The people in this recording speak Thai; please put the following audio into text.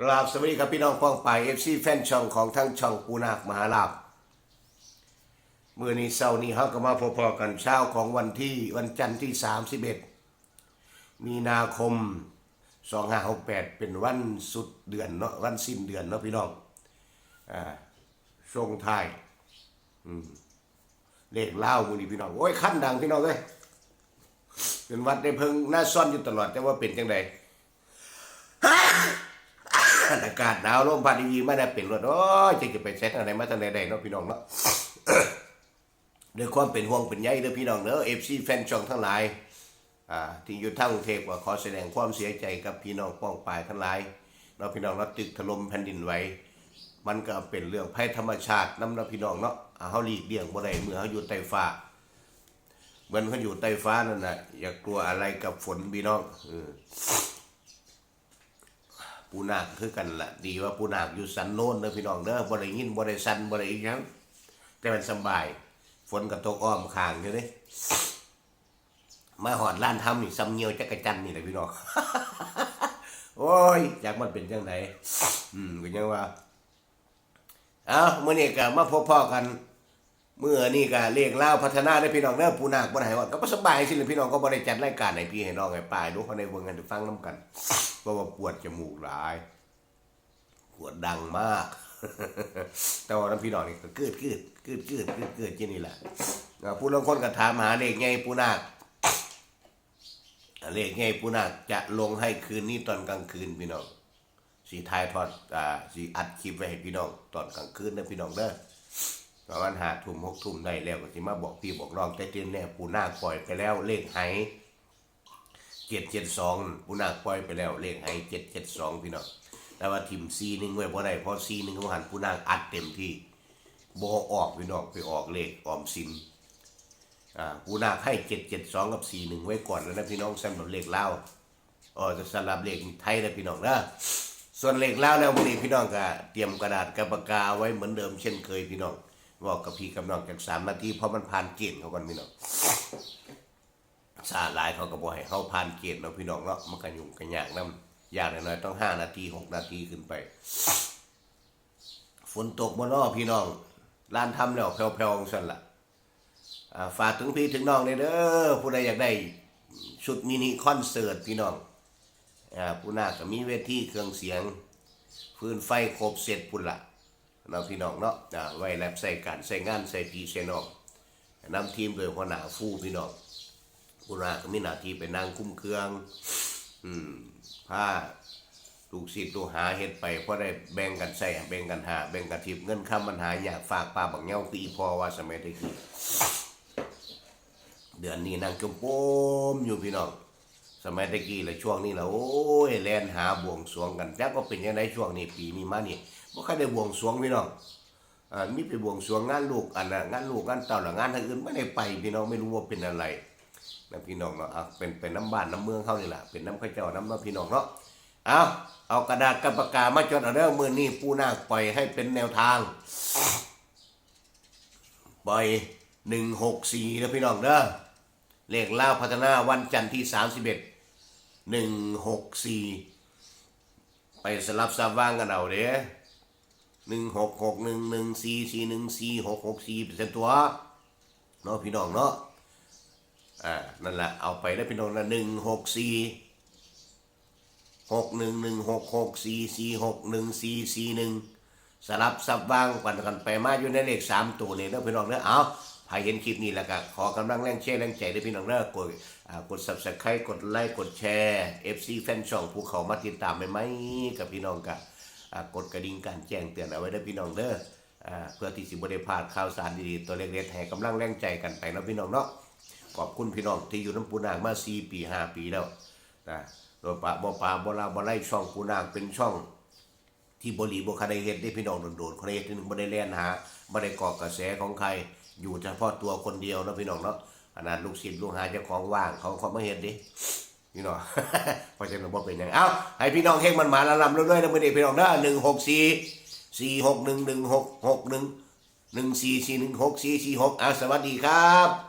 กราบสวัสดีครับพี่น้องป้องไปเอฟซีแฟนช่องของทั้งช่องปูนาคมหาลาบเมื่อนี้เช้านี้เขาก็มาพอๆกันเช้าของวันที่วันจันทร์ที่ 31 มีนาคม 2568 เป็นวันสุดเดือนเนาะวันสิ้นเดือนเนาะพี่น้องอ่าช่วงท้ายอืมเลขเล่ามือนี้พี่น้องโอ้ยขั้นดังพี่น้องเลยเป็นวัดได้เพิงหน้าซ่อนอยู่ตลอดแต่ว่าเป็นจังได อากาศหนาวลมพัดดีๆไม่ได้เป็นรถโอ้ยจะจะไปเซ็ตอะไรมาทางใดเนาะพี่น้องเนาะด้วยความเป็นห่วงเป็นใยเด้อพี่น้องเด้อเอฟซีแฟนช่องทั้งหลายอ่าที่อยู่ทั้งกรุงเทพก็ขอแสดงความเสียใจกับพี่น้องป้องปายทั้งหลายเนาะพี่น้องเนาะตึกถล่มแผ่นดินไหวมันก็เป็นเรื่องภัยธรรมชาติน้ำนะพี่น้องเนาะเฮาหลีกเลี่ยงบ่ได้เมื่อเฮาอยู่ใต้ฟ้าเหมือนเขาอยู่ใต้ฟ้านั่นน่ะอย่ากลัวอะไรกับฝนพี่น้องเออ ปูนาคคือกันละดีว่าปูนาคอยู่สันโน้นเด้อพี่น้องเด้อบ่ได้ยินบ่ได้สันบ่ได้ยังแต่มันสบาย ฝนก็ตกอ้อมข้างอยู่เด้มาหอดล้านทำนี่ซ้ำเหี่ยวจักรจันนี่แหละพี่น้องโอ้ยจากมันเป็นจังไดอืมก็ยังว่า เอ้ามื้อนี้ก็มาพบพ่อกัน เมื่อนี่ก็เรียกเล่าพัฒนาได้พี่น้องเด้อปูนาคบ่ได้ให้ว่าก็บ่สบายสิเลยพี่น้องก็บ่ได้จัดรายการให้พี่ให้น้องให้ป้ายดูเขาในเบิ่งกันฟังนํกันเพราะว่าปวดจมูกหลายปวดดังมาก แต่ว่าน้ำพี่น้องนี่ก็เกิดเกิดเกิดเกิดเกิดกิดที่นี่แหละผู้ลางคนก็ถามหาเลขไงปูนาคเลขไงปูนาคจะลงให้คืนนี้ตอนกลางคืนพี่น้องสีทายทอดอ่าสีอัดคลิปไว้ให้พี่น้องตอนกลางคืนนะพี่น้องเด้อ ประมาณหาทุ่มหกทุ่มได้แล้วก็สิมาบอกพี่บอกน้องแต่เตียนแน่ปูนาคปล่อยไปแล้วเลขไหเจ็ดเจ็ดสองปูนาคปล่อยไปแล้วเลขให้เจ็ดเจ็ดสองพี่น้องแต่ว่าทีมซีหนึ่งไว้เพราะใดเพราะซีหนึ่งเขาหันปูนาคอัดเต็มที่บอออกพี่น้องไปออกเลขออมสินอ่าปูนาคให้เจ็ดเจ็ดสองกับสี่หนึ่งไว้ก่อนแล้วนะพี่น้องสำหรับเลขเล่าอ๋อจะสำหรับเลขไทยนะพี่น้องนะส่วนเลขเล่าวแล้ววันนี้พี่น้องก็เตรียมกระดาษกับปากกาไว้เหมือนเดิมเช่นเคยพี่น้อง บอกกับพี่กับน้องจากสามนาทีเพราะมันผ่านเกณฑ์เขาก่อนพี่น้องซาหลายเขาก็บอกให้เขาผ่านเกณฑ์เนาะพี่น้องเนาะมันก็ยุ่งกันยากนำยากน้อยๆต้องห้านาทีหกนาทีขึ้นไป ฝนตกบ่เนอพี่น้องร้านทำแล้วแผ่วๆสั่นละอ่าฝากถึงพี่ถึงน้องเลยเด้อผู้ใดอยากได้ชุดมินิคอนเสิร์ตพี่น้องอผู้นาคก็มีเวทีเครื่องเสียงฟื้นไฟครบเสร็จพุ่นล่ะ เนาพี่น้องเนาะไว้แลบใส่การใส่งานใส่พี่ใส่น้องนำทีมโดยหัวหน้าฟูพี่น้องปุราก็มีหน้าที่ไปนั่งคุ้มเครื่องอืมผ้าลูกศิษย์ลูกหาเฮ็ดไปเพราะได้แบ่งกันใส่แบ่งกันหาแบ่งกันทิพย์เงินค้ำมันหาอยากฝากปลาบักเงาคืออีพอว่าสมัยตะกี้เดือนนี้นางจมโปมอยู่พี่น้อง สมัยตะกี้แหละช่วงนี้แหละโอ้ยแลนหาบวงสวงกันจักว่าเป็นยังไงช่วงนี้ปีนี้มานี่บ่ค่อยได้บวงสวงพี่น้องอ่ามีไปบวงสวงงานลูกอันน่ะงานลูกงานเต่าหรืองานทางอื่นไม่ได้ไปพี่น้องไม่รู้ว่าเป็นอะไรนะพี่น้องเนาะเป็นเป็นน้ำบ้านน้ำเมืองเขานี่แหละเป็นน้ำข้าวเจ้าน้ำเนาพี่น้องเนาะเอาเอากระดาษกับปากกามาจดเอาเด้อมือนี้ปูนาคปล่อยให้เป็นแนวทางปล่อยหนึ่งหกสี่นะพี่น้องเด้อเลขล่าวพัฒนาวันจันทร์ที่สามสิบเอ็ด หนึ่งหกสี่ไปสลับซับว่างกันเอาเด้หนึ่งหกหกหนึ่งหนึ่งสี่สี่หนึ่งสี่หกหกสี่เป็นเตัวเนาะพี่น้องเนาะอ่านั่นแหละเอาไปได้พี่น้องนะหนึ่งหกสี่หกหนึ่งหนึ่งหกหกสี่สี่หกหนึ่งสี่สี่หนึ่งสลับซับว่างกันกันไปมาอยู่ในเลขสามตัวเนี่ยนะพี่น้องเนอะเอา ใครเห็นคลิปนี้แล้วก็ขอกำลังแรงเชียร์แรงใจด้วยพี่น้องเนอะกดกด subscribe กดไลค์กดแชร์ FC แฟนช่องภูเขามาติดตามไปไหมกับพี่น้องกับกดกระดิ่งการแจ้งเตือนเอาไว้ด้วยพี่น้องเด้ออ่าเพื่อที่สิบได้พลาดข่าวสารดีๆตัวเล็กๆให้กำลังแรงใจกันไปนะพี่น้องเนาะขอบคุณพี่น้องที่อยู่น้ำปูนางมาสี่ปีห้าปีแล้วนะโดยปะบ่ปลาบ่ลาบ่ไล่ช่องปูนางเป็นช่อง ที่บริบคาได้เฮ็ดได้พี่น้องโดดๆเขาได้เฮ็ดที่หนึงบ่ได้แล่นหาบ่ได้เกาะกระแสของใคร อยู่เฉพาะตัวคนเดียวนะพี่น้องเนาะขนาดลูกศิษย์ลูกหาเจ้าของว่างเขาเขามาเห็นดิพี่น้องเพราะฉะนั้นบ่เป็นอยังเอ้าให้พี่น้องเฮงมันมาละลำด้วยๆนะมื้องนะหนึ่งหกสี่สี่หกหนึ่งเด้อ164 461 1661 1441 6446อะสวัสดีครับ